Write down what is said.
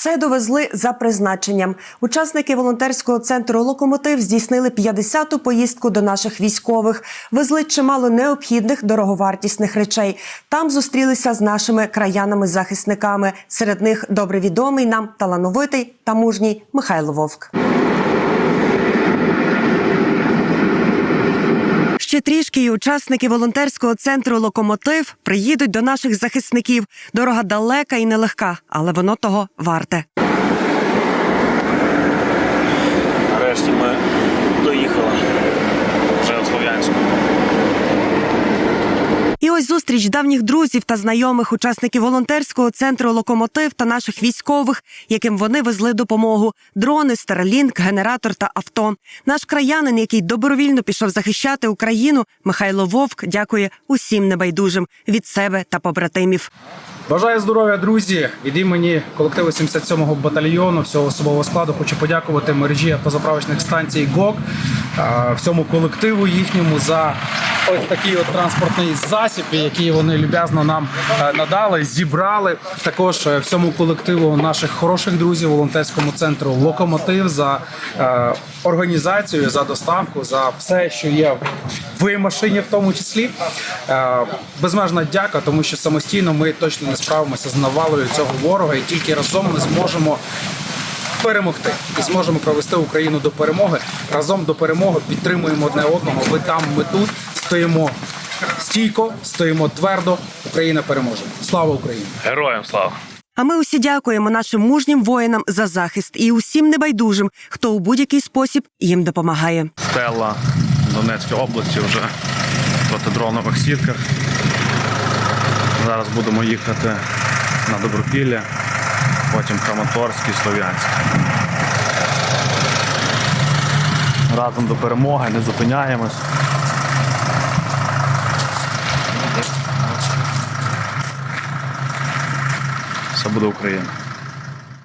Все довезли за призначенням. Учасники волонтерського центру Локомотив здійснили 50-ту поїздку до наших військових. Везли чимало необхідних дороговартісних речей. Там зустрілися з нашими краянами-захисниками. Серед них добре відомий нам талановитий та мужній Михайло Вовк. Ще трішки і учасники волонтерського центру Локомотив приїдуть до наших захисників. Дорога далека і нелегка, але воно того варте. Нарешті ми доїхали вже у Слов'янську. І ось зустріч давніх друзів та знайомих учасників волонтерського центру Локомотив та наших військових, яким вони везли допомогу: дрони, Старлінк, генератор та авто. Наш краянин, який добровільно пішов захищати Україну, Михайло Вовк, дякує усім небайдужим від себе та побратимів. Бажаю здоров'я, друзі! Від імені колективу 77-го батальйону всього особового складу хочу подякувати мережі автозаправочних станцій ГОК всьому колективу їхньому за ось такий от транспортний засіб, який вони люб'язно нам е, надали, зібрали. Також е, всьому колективу наших хороших друзів волонтерському центру Локомотив за е, організацію, за доставку, за все, що є в машині, в тому числі. Безмежна дяка, тому що самостійно ми точно не справимося з навалою цього ворога, і тільки разом ми зможемо перемогти і зможемо провести Україну до перемоги. Разом до перемоги підтримуємо одне одного. Ви там, ми тут стоїмо стійко, стоїмо твердо. Україна переможе. Слава Україні! Героям слава! А ми усі дякуємо нашим мужнім воїнам за захист і усім небайдужим, хто у будь-який спосіб їм допомагає. Стелла Донецької області вже в протидронових сітках. Зараз будемо їхати на Добропілля, потім Краматорськ і Слов'янськ. Разом до перемоги, не зупиняємось. Все буде Україна.